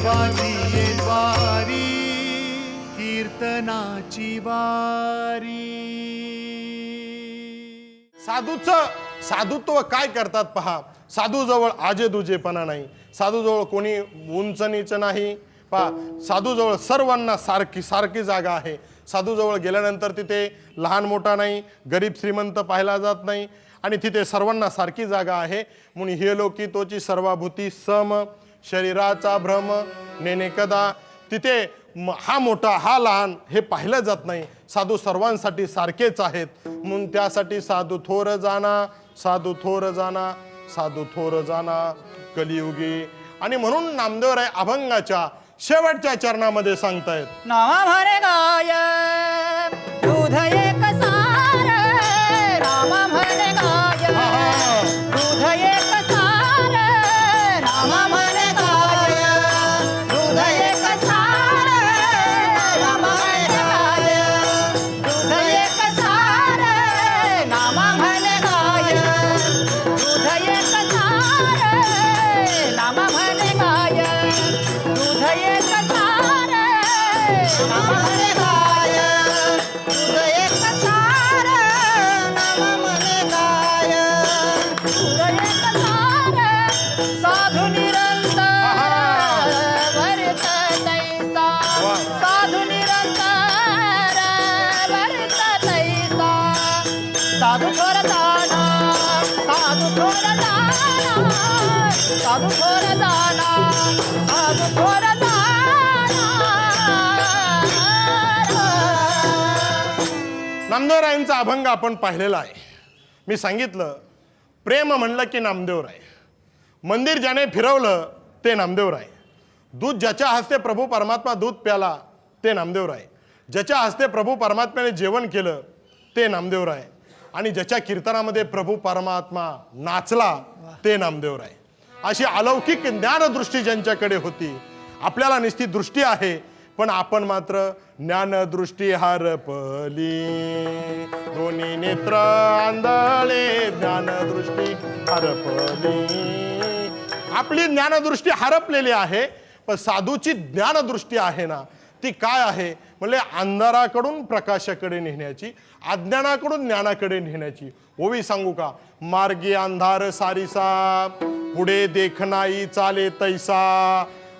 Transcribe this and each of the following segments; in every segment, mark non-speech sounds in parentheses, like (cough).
देवाची वारी कीर्तनाची वारी. साधूचं साधुत्व काय करतात पहा. साधूजवळ आजे दुजेपणा नाही. साधूजवळ कोणी उंच नीच नाही. पहा साधूजवळ सर्वांना सारखी सारखी जागा आहे. साधूजवळ गेल्यानंतर तिथे लहान मोठा नाही गरीब श्रीमंत पाहिला जात नाही. आणि तिथे सर्वांना सारखी जागा आहे. म्हणून हे लोकी तोची सर्वाभूती सम. शरीराचा भ्रम नेनेकदा तिथे म- हा मोठा हा लहान हे पाहिलं जात नाही. साधू सर्वांसाठी सारखेच आहेत. म्हणून त्यासाठी साधू थोर जाणा साधू थोर जाणा साधू थोर जाणा कलियुगी. आणि म्हणून नामदेवराय अभंगाच्या शेवटच्या चरणामध्ये सांगतायत. नामा गाय! साधू निरंतर भरत साधू थोर दाना साधू थोर दाना नामदेवरायांचा अभंग आपण पाहिलेला आहे. मी सांगितलं प्रेम म्हणलं की नामदेवराय मंदिर ज्याने फिरवलं ते नामदेवराय दूध ज्याच्या हस्ते प्रभू परमात्मा दूध प्याला ते नामदेवराय ज्याच्या हस्ते प्रभू परमात्म्याने जेवण केलं ते नामदेवराय आणि ज्याच्या कीर्तनामध्ये प्रभू परमात्मा नाचला ते नामदेवराय अशी अलौकिक ज्ञानदृष्टी ज्यांच्याकडे होती आपल्याला निस्ती दृष्टी आहे पण आपण मात्र ज्ञानदृष्टी हरपली. दोन्ही नेत्र आंधळे ज्ञानदृष्टी हरपली. आपली ज्ञानदृष्टी हरपलेली आहे पण साधूची ज्ञानदृष्टी आहे ना ती काय आहे? म्हणजे अंधाराकडून प्रकाशाकडे नेण्याची अज्ञानाकडून ज्ञानाकडे नेण्याची. ओवी सांगू का? मार्गी अंधार सारीसा पुढे देखनाई चाले तैसा.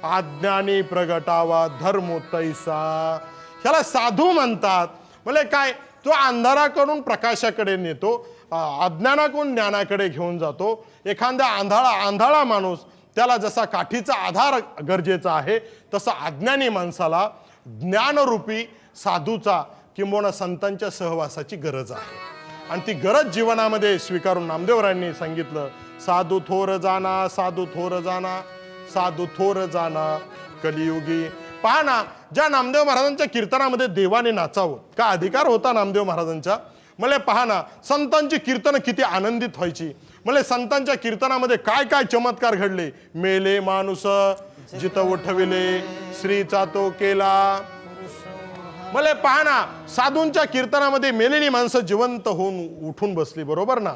आज्ञाने प्रगटावा धर्म तैसा ह्याला साधू म्हणतात. म्हणजे काय? तो अंधाराकडून प्रकाशाकडे नेतो अज्ञानाकडून ज्ञानाकडे घेऊन जातो. एखाद्या आंधळा आंधळा माणूस त्याला जसा काठीचा आधार गरजेचा आहे तसा अज्ञानी माणसाला ज्ञानरूपी साधूचा किंबहुना संतांच्या सहवासाची गरज आहे. आणि ती गरज जीवनामध्ये स्वीकारून नामदेवरायांनी सांगितलं साधू थोर जाना साधू थोर जाना. साधू थोर जाना कलियुगी. पहा ना ज्या नामदेव महाराजांच्या कीर्तनामध्ये देवाने नाचावं का अधिकार होता नामदेव महाराजांचा? मला पहा ना संतांची कीर्तन किती आनंदित व्हायची. मला संतांच्या कीर्तनामध्ये काय काय चमत्कार घडले? मेले माणूस जित उठविले श्रीचा तो केला. मला पहा ना साधूंच्या कीर्तनामध्ये मेलेली माणसं जिवंत होऊन उठून बसली बरोबर ना?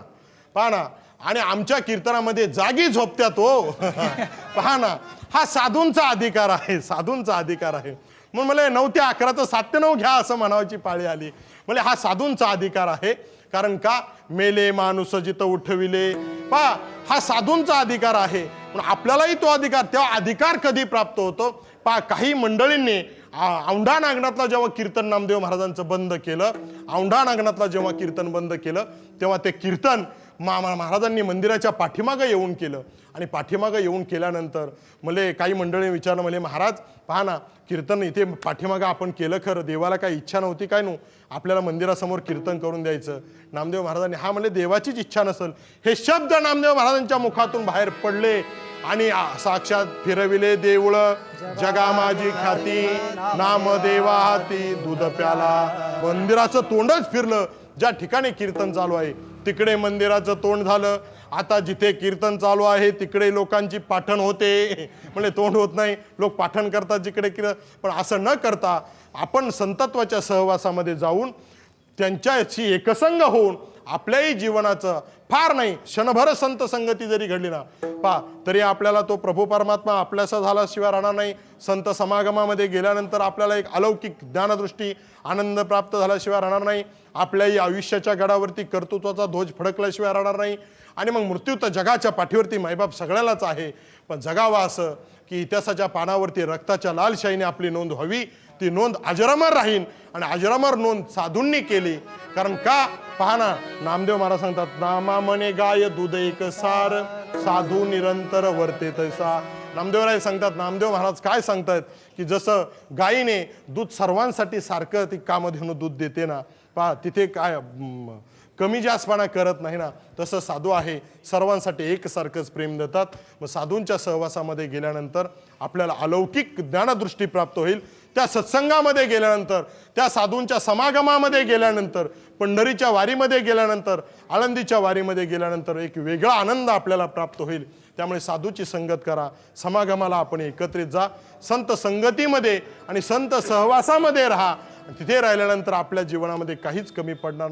पहा ना. आणि आमच्या कीर्तनामध्ये जागी झोपत्यात हो (laughs) पहा ना. हा साधूंचा अधिकार आहे. साधूंचा अधिकार आहे. म्हणून मला नऊ ते अकराचं सात ते नऊ घ्या असं म्हणावची पाळी आली. म्हणजे हा साधूंचा अधिकार आहे. कारण का? मेले माणूस जिथं उठविले. पहा हा साधूंचा अधिकार आहे. पण आपल्यालाही तो अधिकार तेव्हा अधिकार कधी प्राप्त होतो? पहा काही मंडळींनी औंढा नागनाथला जेव्हा कीर्तन नामदेव महाराजांचं बंद केलं औंढा नागनाथला जेव्हा कीर्तन बंद केलं तेव्हा ते कीर्तन मा महाराजांनी मंदिराच्या पाठीमागं येऊन केलं. आणि पाठीमागं येऊन केल्यानंतर मले काही मंडळी विचारलं मले महाराज पहा ना कीर्तन इथे पाठीमागं आपण केलं खरं देवाला काही इच्छा नव्हती काय नो? आपल्याला मंदिरासमोर कीर्तन करून द्यायचं. नामदेव महाराजांनी हा म्हणजे देवाचीच इच्छा नसेल. हे शब्द नामदेव महाराजांच्या मुखातून बाहेर पडले आणि साक्षात फिरविले देऊळ जगा माझी ख्याती नाम देवा हाती दूध प्याला. मंदिराचं तोंडच फिरलं. ज्या ठिकाणी कीर्तन चालू आहे तिकडे मंदिराचं तोंड झालं. आता जिथे कीर्तन चालू आहे तिकडे लोकांची पाठण होते. म्हणजे तोंड होत नाही. लोक पाठण करतात जिकडे किर पण असं न करता आपण संतत्वाच्या सहवासामध्ये जाऊन त्यांच्याशी एकसंग होऊन आपल्याही जीवनाचं फार नाही क्षणभर संत संगती जरी घडली ना पा तरी आपल्याला तो प्रभू परमात्मा आपल्यासा झाल्याशिवाय राहणार नाही. संत समागमामध्ये गेल्यानंतर आपल्याला एक अलौकिक ज्ञानदृष्टी आनंद प्राप्त झाल्याशिवाय राहणार नाही. आपल्याही आयुष्याच्या गडावरती कर्तृत्वाचा ध्वज फडकल्याशिवाय राहणार नाही. आणि मग मृत्यू तर जगाच्या पाठीवरती मायबाप सगळ्यालाच आहे. पण जगावा असं की इतिहासाच्या पानावरती रक्ताच्या लालशाहीने आपली नोंद व्हावी. ती नोंद अजरामर राहीन आणि अजरामर नोंद साधूंनी केली. कारण का? पहा ना नामदेव महाराज सांगतात नामा मने गाय दूध एक सार साधू निरंतर वर्ते तैसा. नामदेवराय सांगतात नामदेव महाराज काय सांगतायत की जसं गायीने दूध सर्वांसाठी सारखं ती कामधेनू दूध देते ना पहा तिथे काय कमी जास्तपणा करत नाही ना तसं साधू आहे सर्वांसाठी एकसारखंच प्रेम देतात. मग साधूंच्या सहवासामध्ये गेल्यानंतर आपल्याला अलौकिक ज्ञानदृष्टी प्राप्त होईल. त्या सत्संगामध्ये गेल्यानंतर त्या साधूंच्या समागमामध्ये गेल्यानंतर पंढरीच्या वारीमध्ये गेल्यानंतर आळंदीच्या वारीमध्ये गेल्यानंतर एक वेगळा आनंद आपल्याला प्राप्त होईल. त्यामुळे साधूची संगत करा समागमाला आपण एकत्रित जा संत संगतीमध्ये आणि संत सहवासामध्ये राहा. तिथे राहिल्यानंतर आपल्या जीवनामध्ये काहीच कमी पडणार